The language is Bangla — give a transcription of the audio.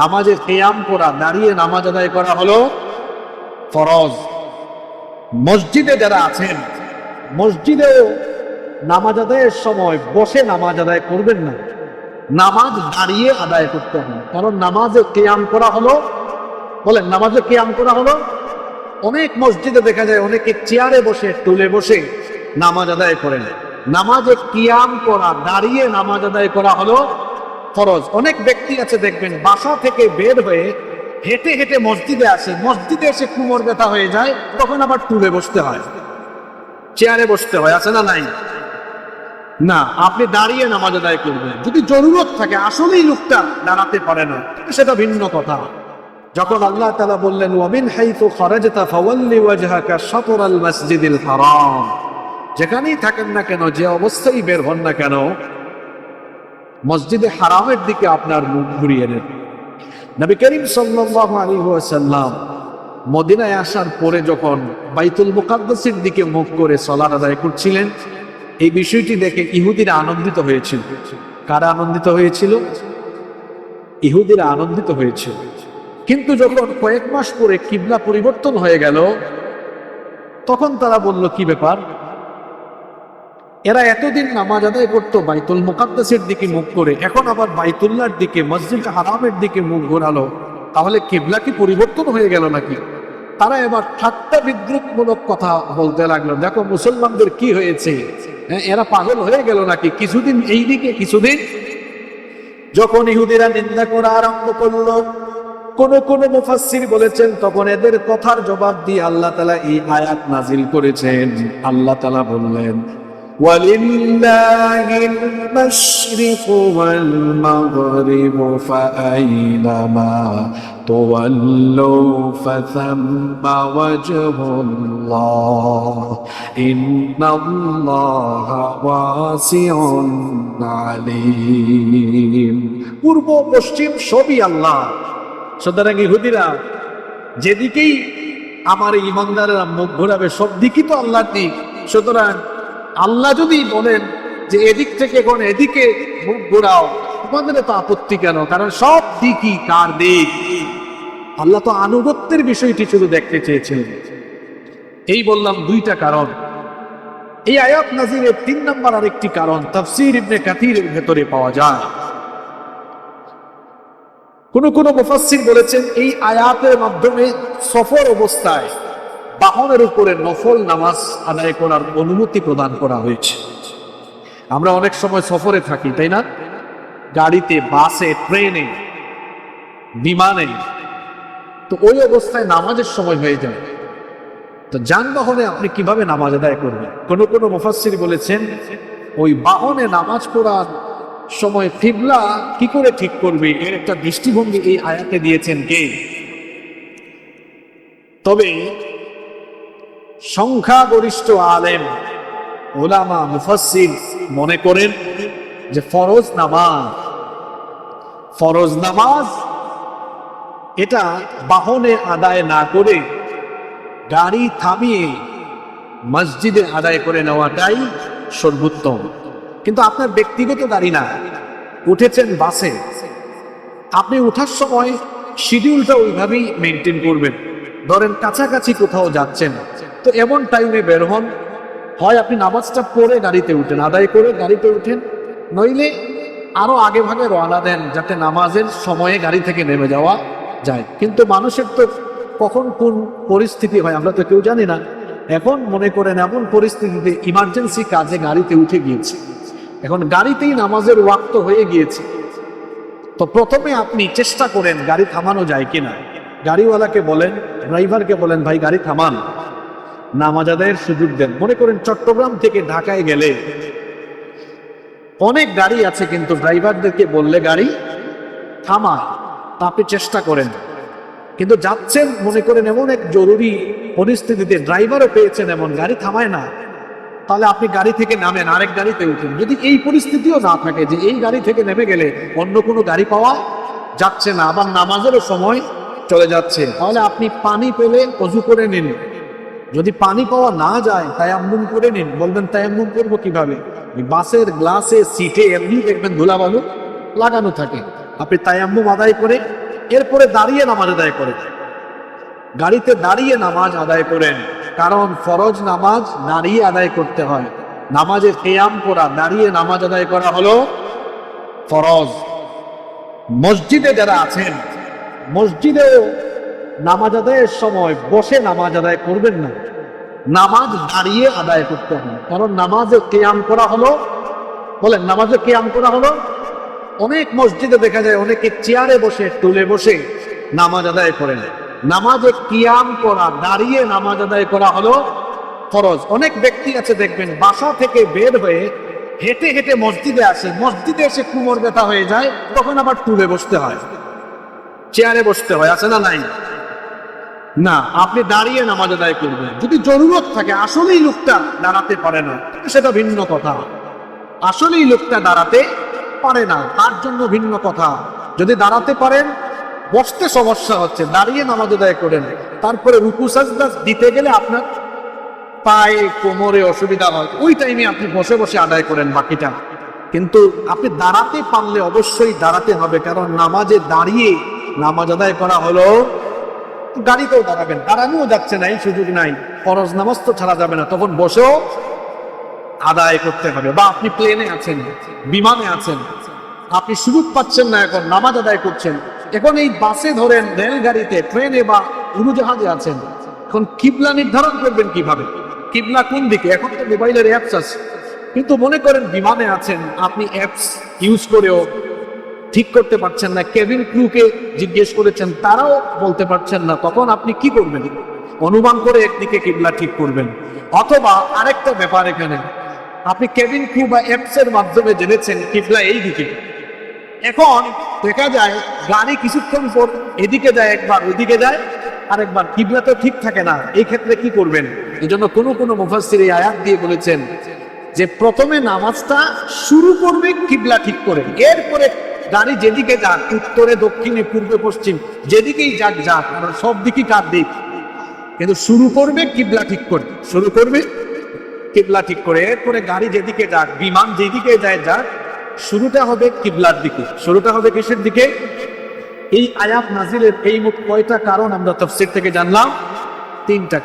নামাজে কেয়াম করা, দাঁড়িয়ে নামাজ আদায় করা হলো ফরজ। মসজিদে যারা আছেন, মসজিদেও নামাজ আদায়ের সময় বসে নামাজ আদায় করবেন না। নামাজ দাঁড়িয়ে আদায় করতে হবে। কারণ নামাজে কেয়াম করা হলো, বলেন নামাজে কেয়াম করা হলো, অনেক মসজিদে দেখা যায় অনেকে চেয়ারে বসে, টুলে বসে নামাজ আদায় করেন নামাজে কিয়াম করা, দাঁড়িয়ে নামাজ আদায় করা হলো ফরজ অনেক ব্যক্তি আছে, দেখবেন, বাসা থেকে বের হয়ে হেঁটে হেঁটে মসজিদে আসে। মসজিদে এসে কুমোর ব্যথা হয়ে যায়, তখন আবার টুলে বসতে হয়। চেয়ারে বসতে হয়, আছে না নাই? না, আপনি দাঁড়িয়ে নামাজ আদায় করবেন। যদি জরুরত থাকে, আসলেই লোকটা দাঁড়াতে পারে না। সেটা ভিন্ন কথা। যখন আল্লাহ তালা বললেন, ওয়ামিন হাইতু খারাজতা ফাওয়াল্লি ওয়াজহাকা শাতরাল মসজিদিল হারাম। যেখানেই থাকেন না কেন, যে অবস্থায় বের হন না কেন মসজিদে হারামের দিকে আপনার মুখ ঘুরিয়ে নেন। নবী করিম আলাইহি ওয়াসাল্লাম মদিনায় আসার পরে যখন বাইতুল মুকাদ্দাসের দিকে মুখ করে সলাত আদায় করছিলেন, এই বিষয়টি দেখে ইহুদিরা আনন্দিত হয়েছিল। কারা আনন্দিত হয়েছিল? ইহুদিরা আনন্দিত হয়েছিল। কিন্তু যখন কয়েক মাস পরে কিবলা পরিবর্তন হয়ে গেল, তখন তারা বলল, কি ব্যাপার? এরা এতদিন নামাজ আদায় করতো বাইতুল মুকাদ্দাসের দিকে মুখ করে। এখন আবার বাইতুল্লাহর দিকে মসজিদ হারামের দিকে মুখ ঘোরালো। তাহলে কেবলা কি পরিবর্তন হয়ে গেল নাকি? তারা এবার ঠাট্টা বিদ্রুপমূলক কথা বলতে লাগল। দেখো মুসলমানদের কি হয়েছে? হ্যাঁ, এরা পাগল হয়ে গেল নাকি? কিছুদিন এই দিকে কিছুদিন? যখন ইহুদিরা নিন্দা করা আরম্ভ করল কোন কোন মুফাসসির বলেছেন তখন এদের কথার জবাব দিয়ে আল্লাহ তাআলা এই আয়াত নাজিল করেছেন। আল্লাহ তাআলা বললেন ولله المشرق والمغرب فأينما تولوا فثم وجه الله إن الله واسع عليم পূর্ব পশ্চিম সবই আল্লাহ সুতরাং ইহুদিরা যেদিকেই আমার ইমানদারেরা মুখ ঘোরাবে সব দিকই তো আল্লাহর দিক সুতরাং আল্লাহ যদি বলেন যে এদিক থেকে কোন এদিকে মুখ ঘোরাও, তোমাদের তো আপত্তি কেন? কারণ সব দিকই কার দিক? আল্লাহ তো আনুগত্যের বিষয়টি শুধু দেখতে চেয়েছিলেন এই বললাম দুইটা কারণ। এই আয়াত নাজিরের তিন নম্বর আরেকটি কারণ, তাফসির ইবনে কাথিরের ভেতরে পাওয়া যায়। কোন কোন মুফাসসির বলেছেন, এই আয়াতের মাধ্যমে সফর অবস্থায় বাহনের উপরে নফল নামাজ আদায় করার অনুমতি প্রদান করা হয়েছে। আমরা অনেক সময় সফরে থাকি, তাই না? গাড়িতে, বাসে, ট্রেনে, বিমানে। তো ওই অবস্থায় নামাজের সময় হয়ে যায়। তো যানবাহনে আপনি কীভাবে নামাজ আদায় করবেন? কোন কোন মুফাসসির বলেছেন, ওই বাহনে নামাজ পড়ার সময় কিবলা কি করে ঠিক করবে? এর একটা দৃষ্টিভঙ্গি এই আয়াতে দিয়েছেন কে? তবে সংখ্যাগরিষ্ঠ আলেম, ওলামা, মুফাসসির মনে করেন যে ফরজ নামাজ ফরজ নামাজ এটা বাহনে আদায় না করে গাড়ি থামিয়ে মসজিদে আদায় করে নেওয়াটাই সর্বোত্তম। কিন্তু আপনার ব্যক্তিগত গাড়ি না, উঠেছেন বাসে, আপনি ওঠার সময় শিডিউলটা ওইভাবেই মেনটেন করবেন। ধরেন কাছাকাছি কোথাও যাচ্ছেন তো এমন টাইমে বের হন, হয় আপনি নামাজটা পড়ে গাড়িতে উঠেন, আদায় করে গাড়িতে উঠেন, নইলে আরও আগে ভাগে রওনা দেন, যাতে নামাজের সময়ে গাড়ি থেকে নেমে যাওয়া যায়। কিন্তু মানুষের তো কখন কোন পরিস্থিতি হয় আমরা তো কেউ জানি না। এখন মনে করেন এমন পরিস্থিতিতে ইমার্জেন্সি কাজে গাড়িতে উঠে গিয়েছে। এখন গাড়িতেই নামাজের ওয়াক্ত হয়ে গিয়েছে। তো প্রথমে আপনি চেষ্টা করেন গাড়ি থামানো যায় কিনা। গাড়িওয়ালাকে বলেন ড্রাইভারকে বলেন, ভাই, গাড়ি থামান। নামাজ আদায়ের সুযোগ দেন। মনে করেন চট্টগ্রাম থেকে ঢাকায় গেলে অনেক গাড়ি আছে, কিন্তু ড্রাইভারদেরকে বললে গাড়ি থামা আপনি চেষ্টা করেন। কিন্তু যাচ্ছেন, মনে করেন এমন এক জরুরি পরিস্থিতিতে, ড্রাইভারও পেয়েছেন এমন, গাড়ি থামায় না। তাহলে আপনি গাড়ি থেকে নামেন, আরেক গাড়িতে উঠেন। যদি এই পরিস্থিতিও না থাকে যে এই গাড়ি থেকে নেমে গেলে অন্য কোনো গাড়ি পাওয়া যাচ্ছে না, আবার নামাজেরও সময় চলে যাচ্ছে, তাহলে আপনি পানি পেলে অজু করে নিন। যদি পানি পাওয়া না যায়, তায়াম্মুম করে নিন। বলবেন, তায়াম্মুম করব কীভাবে? বাসের গ্লাসে সিটে এমনি দেখবেন ধুলাবালু লাগানো থাকে। আপনি তায়াম্মুম আদায় করে, এরপরে দাঁড়িয়ে নামাজ আদায় করেন। গাড়িতে দাঁড়িয়ে নামাজ আদায় করেন, কারণ ফরজ নামাজ দাঁড়িয়ে আদায় করতে হয়। নামাজে কেয়াম করা, দাঁড়িয়ে নামাজ আদায় করা হলো ফরজ। মসজিদে যারা আছেন, মসজিদেও নামাজ আদায়ের সময় বসে নামাজ আদায় করবেন না। নামাজ দাঁড়িয়ে আদায় করতে হবে। কারণ নামাজে কেয়াম করা হলো। বলেন, নামাজে কেয়াম করা হলো? অনেক মসজিদে দেখা যায় অনেকে চেয়ারে বসে, টুলে বসে নামাজ আদায় করেন নামাজে কিয়াম করা, দাঁড়িয়ে নামাজ আদায় করা হলো ফরজ। অনেক ব্যক্তি আছে, দেখবেন, বাসা থেকে বের হয়ে হেঁটে হেঁটে মসজিদে আসে। মসজিদে এসে কুমোর ব্যথা হয়ে যায়, তখন আবার টুলে বসতে হয়। চেয়ারে বসতে হয়, আছে না নাই? না, আপনি দাঁড়িয়ে নামাজ আদায় করবেন। যদি জরুরত থাকে, আসলেই লোকটা দাঁড়াতে পারে না। সেটা ভিন্ন কথা। আসলেই লোকটা দাঁড়াতে পারে না, তার জন্য ভিন্ন কথা। যদি দাঁড়াতে পারেন, বসতে সমস্যা হচ্ছে, দাঁড়িয়ে নামাজ আদায় করেন। তারপরে রুকু, সাজদা দিতে গেলে আপনার পায়ে, কোমরে অসুবিধা হয়। ওই টাইমে আপনি বসে বসে আদায় করেন বাকিটা। কিন্তু আপনি দাঁড়াতে পারলে অবশ্যই দাঁড়াতে হবে, কারণ নামাজে দাঁড়িয়ে নামাজ আদায় করা হলো গাড়িতেও দাঁড়াবেন, দাঁড়ানোও যাচ্ছে না, এই সুযোগ নাই। ফরজ নামাজ তো ছাড়া যাবে না, তখন বসেও আদায় করতে হবে। বা আপনি প্লেনে আছেন, বিমানে আছেন, আপনি সুযোগ পাচ্ছেন না এখন, নামাজ আদায় করছেন। এখন এই বাসে ধরেন, রেলগাড়িতে, ট্রেনে বা উড়োজাহাজে আছেন, এখন কিবলা নির্ধারণ করবেন কীভাবে? কিবলা কোন দিকে? এখন তো মোবাইলের অ্যাপস আছে। কিন্তু মনে করেন বিমানে আছেন, আপনি অ্যাপস ইউজ করেও ঠিক করতে পারছেন না। কেবিন ক্রুকে জিজ্ঞেস করেছেন, তারাও বলতে পারছেন না, তখন আপনি কি করবেন? অনুমান করে একদিকে কিবলা ঠিক করবেন। অথবা আরেকটা ব্যাপার এখানে। আপনি কেবিন ক্রু বা অ্যাপস এর মাধ্যমে জেনেছেন, কিবলা এই দিকে। এখন দেখা যায়, গাড়ি কিছুক্ষণ পর এদিকে যায়, একবার ওইদিকে যায়, আরেকবার কিবলা তো ঠিক থাকে না। এই ক্ষেত্রে কি করবেন? এই জন্য কোনো কোনো মুফাসসির এই আয়াত দিয়ে বলেছেন যে, প্রথমে নামাজটা শুরু করবে কিবলা ঠিক করে। এরপরে গাড়ি যেদিকে যাক উত্তরে, দক্ষিণে, পূর্বে, পশ্চিম, যেদিকেই যাক যাক কারণ সব দিকই কার দিক? কিন্তু শুরু করবে কিবলা ঠিক করে, শুরু করবে কিবলা ঠিক করে। এরপরে গাড়ি যেদিকে যাক, বিমান যেদিকে যায়, যাক, শুরুটা হবে কিবলার দিকে। শুরুটা হবে কিসের দিকে? এই আয়াত নাজিলের এই মোট কয়টা কারণ আমরা তফসির থেকে জানলাম? তিনটা